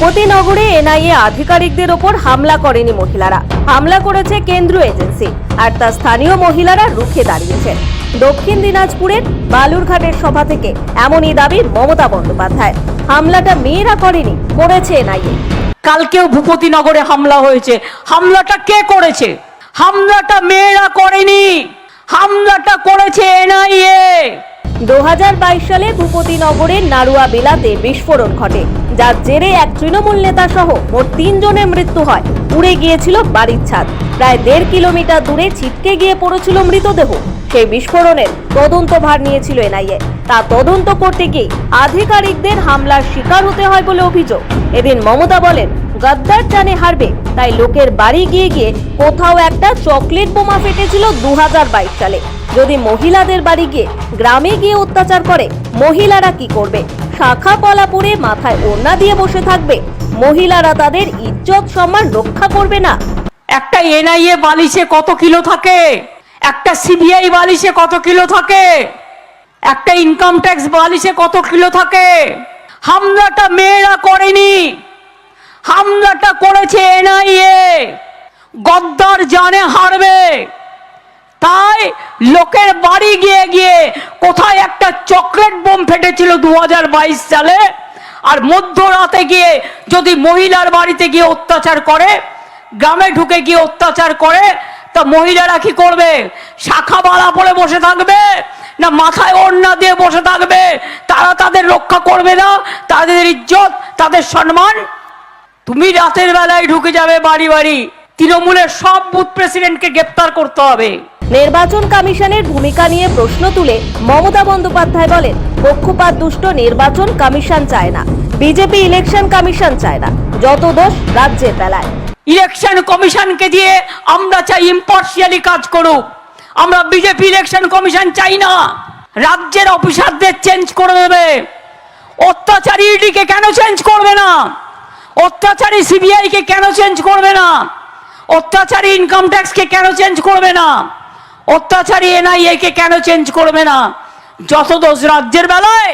ভূপতিনগরে NIA আধিকারিকদের ওপর হামলা করেনি মহিলারা। হামলা করেছে কেন্দ্রীয় এজেন্সি আর তা স্থানীয় মহিলারা রুখে দাঁড়িয়েছেন দক্ষিণ দিনাজপুরের বালুরঘাটের সভা থেকে এমনই দাবি মমতা বন্দ্যোপাধ্যায়। হামলাটা মেয়েরা করেনি করেছে এনআইএ। কালকেও ভূপতিনগরে হামলা হয়েছে। হামলাটা কে করেছে? হামলাটা মেয়েরা করেনি। হামলাটা করেছে এনআইএ। দু হাজার বাইশ সালে ভূপতিনগরের নাড়ুয়া বেলাতে বিস্ফোরণ ঘটে। যার জেরে এক তৃণমূল নেতা সহ মোট তিনজনের মৃত্যু হয়। উড়ে গিয়েছিল বাড়ির ছাদ। প্রায় দেড় কিলোমিটার দূরে ছিটকে গিয়ে পড়েছিল মৃতদেহ। সেই বিস্ফোরণের তদন্ত ভার নিয়েছিল এনআইএ। তা তদন্ত করতে গিয়ে আধিকারিকদের হামলার শিকার হতে হয় বলে অভিযোগ। এদিন মমতা বলেন, গদ্দার জানে হারবে, তাই লোকের বাড়ি গিয়ে গিয়ে কোথাও একটা চকলেট বোমা ফেটেছিল দু হাজার বাইশ সালে। যদি মহিলাদের বাড়ি গিয়ে গ্রামে গিয়ে অত্যাচার করে, মহিলারা কি করবে? শাখা পলা পরে মাথায় ওড়না দিয়ে বসে থাকবে। মহিলারা তাদের ইজ্জত সম্মান রক্ষা করবে না। একটা এনআইএ বালিশে কত কিলো থাকে? একটা সিবিআই বালিশে কত কিলো থাকে? একটা ইনকাম ট্যাক্স বালিশে কত কিলো থাকে? হামলাটা মেয়েরা করেনি। হামলাটা করেছে এনআইএ। গদ্দার জানে হারবে। লোকের বাড়ি গিয়ে গিয়ে কোথায় একটা চকলেট বোম ফেটেছিল দু হাজার বাইশ সালে, আর মধ্যরাতে গিয়ে যদি মহিলার বাড়িতে গিয়ে অত্যাচার করে, গ্রামে ঢুকে গিয়ে অত্যাচার করে, তা মহিলারা কি করবে? শাখা বালা পরে বসে থাকবে? না মাথায় ওড়না দিয়ে বসে থাকবে? তারা তাদের রক্ষা করবে না? তাদের ইজ্জত, তাদের সম্মান? তুমি রাতের বেলায় ঢুকে যাবে বাড়ি বাড়ি। তৃণমূলের সব বুথ প্রেসিডেন্টকে গ্রেপ্তার করতে হবে। নির্বাচন কমিশনের ভূমিকা নিয়ে প্রশ্ন তুলে মমতা বন্দ্যোপাধ্যায় বলেন, পক্ষপাত দুষ্ট নির্বাচন কমিশন চায় না, বিজেপি ইলেকশন কমিশন চায় না, যত দোষ রাজ্যে বেলায়। ইলেকশন কমিশনকে দিয়ে আমরা চাই ইম্পার্শিয়ালি কাজ করুক। আমরা বিজেপি ইলেকশন কমিশন চাই না। রাজ্যের অফিসারদের চেঞ্জ করে দেবে। অত্যাচারী ইডিকে কেন চেঞ্জ করবে না? অত্যাচারী সিবিআই কে কেন চেঞ্জ করবে না? অত্যাচারী ইনকাম ট্যাক্সকে কেন চেঞ্জ করবে না? অত্যাচারী এনআইএ কে কেন চেঞ্জ করবে না? যত দোষ রাজ্যের বেলায়।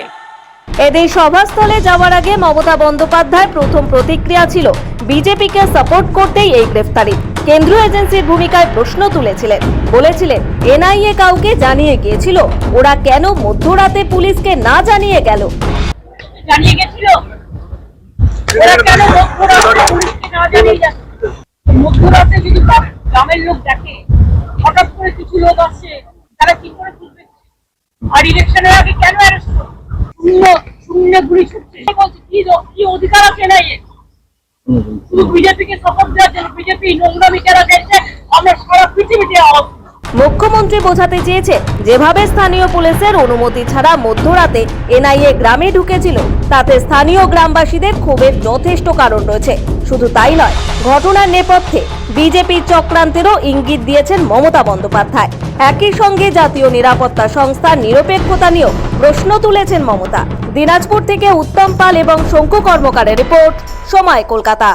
এদিন সভাস্থলে যাওয়ার আগে মমতা বন্দ্যোপাধ্যায় প্রথম প্রতিক্রিয়া ছিল বিজেপিকে সাপোর্ট করতেই এই গ্রেফতারি। কেন্দ্রীয় এজেন্সির ভূমিকায় প্রশ্ন তুলেছিলেন। বলেছিলেন এনআইএ কাউকে জানিয়ে গিয়েছিল ওরা কেন মধ্যরাতে পুলিশকে না জানিয়ে গেল? জানিয়ে গেছিল? ওরা কেন মধ্যরাতে পুলিশকে না জানিয়ে যাচ্ছে মধ্যরাতে যদি গ্রামের লোক দেখে হঠাৎ লোক আসছে তারা কি করে বুঝবে আর ইলেকশনের আগে কেন অ্যারেস্ট শূন্য শূন্য গুলি ছুটছে বলছে কি কি অধিকার আছে না শুধু বিজেপিকে সাপোর্ট দেওয়ার জন্য বিজেপি নোংরামি যারা দেখছে আমরা সারা পৃথিবীতে। মুখ্যমন্ত্রী বোঝাতে চেয়েছে, যেভাবে স্থানীয় পুলিশের অনুমতি ছাড়া মধ্যরাতে এনআইএ গ্রামে ঢুকেছিল, তাতে স্থানীয় গ্রামবাসীদের ক্ষোভের যথেষ্ট কারণ রয়েছে। শুধু তাই নয়, ঘটনার নেপথ্যে বিজেপির চক্রান্তেরও ইঙ্গিত দিয়েছেন মমতা বন্দ্যোপাধ্যায়। একই সঙ্গে জাতীয় নিরাপত্তা সংস্থার নিরপেক্ষতা নিয়েও প্রশ্ন তুলেছেন মমতা। দিনাজপুর থেকে উত্তম পাল এবং শঙ্কু কর্মকারের রিপোর্ট, সময় কলকাতা।